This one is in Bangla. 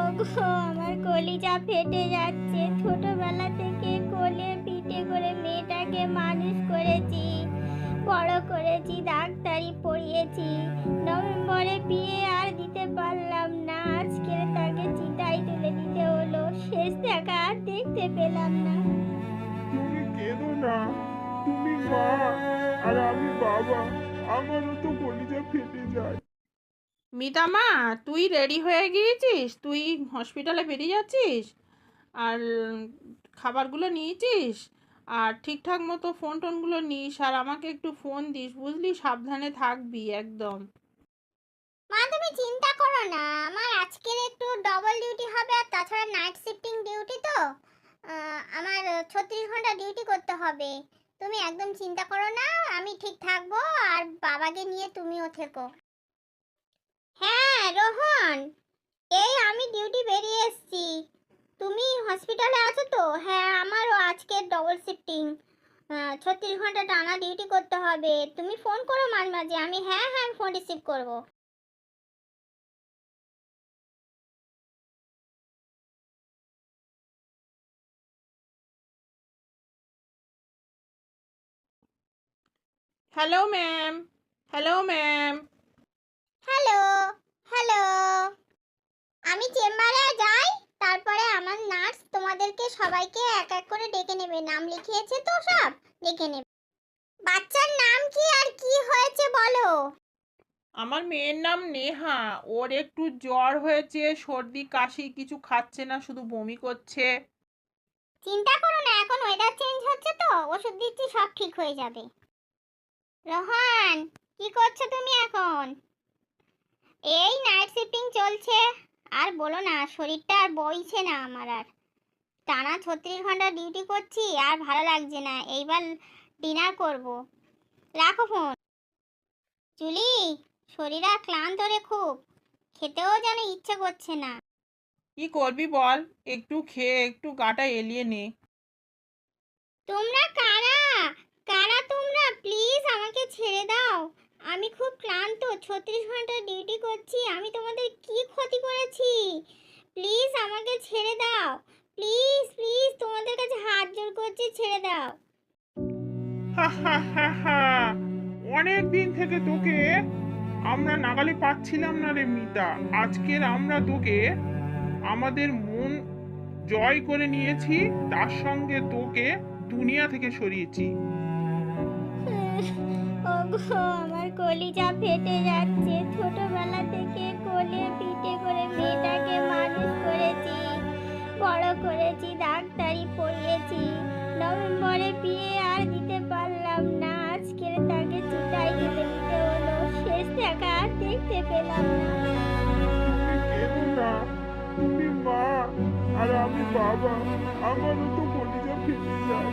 ওগো, আমার কলিজা ফেটে যাচ্ছে। ছোটবেলা থেকে কোলে পিঠে করে মেয়েটাকে মানুষ করেছি, বড় করেছি, ডাক্তারি পড়িয়েছি। নভেম্বরে বিয়ে আর দিতে পারলাম না, আজকে তাকে চিতাই তুলে দিতে হলো। শেষ দেখা আর দেখতে পেলাম না। তুমি কেঁদো না, তুমি মা, আর আমি বাবা। আমারও তো কলিজা ফেটে যায়। মিতা মা তুই রেডি হয়ে গিয়েছিস? তুই হসপিটালে বেরিয়ে যাচ্ছিস? আর খাবারগুলো নিয়েছিস? আর ঠিকঠাক মতো ফোন টোনগুলো নিস, আর আমাকে একটু ফোন দিস, বুঝলি? সাবধানে থাকবি একদম। মা, তুমি চিন্তা করো না। আমার আজকের একটু ডবল ডিউটি হবে, আর তাছাড়া নাইট শিফটিং ডিউটি তো। আমার ছত্রিশ ঘণ্টা ডিউটি করতে হবে। তুমি একদম চিন্তা করো না, আমি ঠিক থাকব, আর বাবাকে নিয়ে তুমিও থেকো। হ্যাঁ রোহন। এই আমি ডিউটি বেরিয়ে এসেছি। তুমি হসপিটালে আছো তো? হ্যাঁ আমারও আজকে ডবল শিফটিং ছত্রিশ ঘণ্টা টানা ডিউটি করতে হবে। তুমি ফোন করো মাঝে মাঝে। আমি হ্যাঁ হ্যাঁ ফোন রিসিভ করব। Hello ma'am hello ma'am hello hello তোমাদেরকে সবাইকে এক এক করে ডেকে নেবে। নাম লিখিয়েছে তো সব ডেকে নেবে। বাচ্চার নাম কি আর কি হয়েছে বলো? আমার মেয়ের নাম নেহা। ওর একটু জ্বর হয়েছে সর্দি কাশি কিছু খাচ্ছে না শুধু বমি করছে। চিন্তা করো না এখন ওয়েদার চেঞ্জ হচ্ছে তো ওষুধ দিচ্ছি সব ঠিক হয়ে যাবে। রোহান কি করছ তুমি এখন? এই নাইট শিফটিং চলছে। আর বলো না শরীরটা আর বইছে না আমার আর। টানা ছত্রিশ ঘণ্টা ডিউটি করছি আর ভালো লাগছে না এইবার ডিনার করব। রাখো ফোন জুলি শরীর আর ক্লান্ত রে খুব। খেতেও যেন ইচ্ছে করছে না। কি করবি বল একটু খেয়ে একটু গাটা এলিয়ে নে। তোমরা কারা? কারা তোমরা? প্লিজ আমাকে ছেড়ে দাও। আমি খুব ক্লান্ত ছত্রিশ ঘণ্টা ডিউটি করছি আমি তোমাদের কি ক্ষতি করেছি? প্লিজ আমাকে ছেড়ে দাও। প্লিজ প্লিজ তোমাদের কাছে হাত জোর করছি ছেড়ে দাও। হা হা হা হা। অনেক দিন থেকে তোকে আমরা নাগালে পাচ্ছিলাম না রে মিতা। আজকের আমরা তোকে আমাদের মন জয় করে নিয়েছি তার সঙ্গে তোকে দুনিয়া থেকে সরিয়েছি। ওগো আমার কলিজা ফেটে যাচ্ছে। ছোটবেলা থেকে কোলে পিঠে করে মেয়েটাকে মানুষ করেছি। করেছি, ডাক্তারি পড়িয়েছি। নভেম্বরে বিয়ে আর দিতে পারলাম না। আজকে তাকে চিতাই দিতে দিতে হলো। শেষ দেখা আর দেখতে পেলাম না। তুমি মা আর আমি বাবা। আমারও তো কলিজা ফেটে যায়।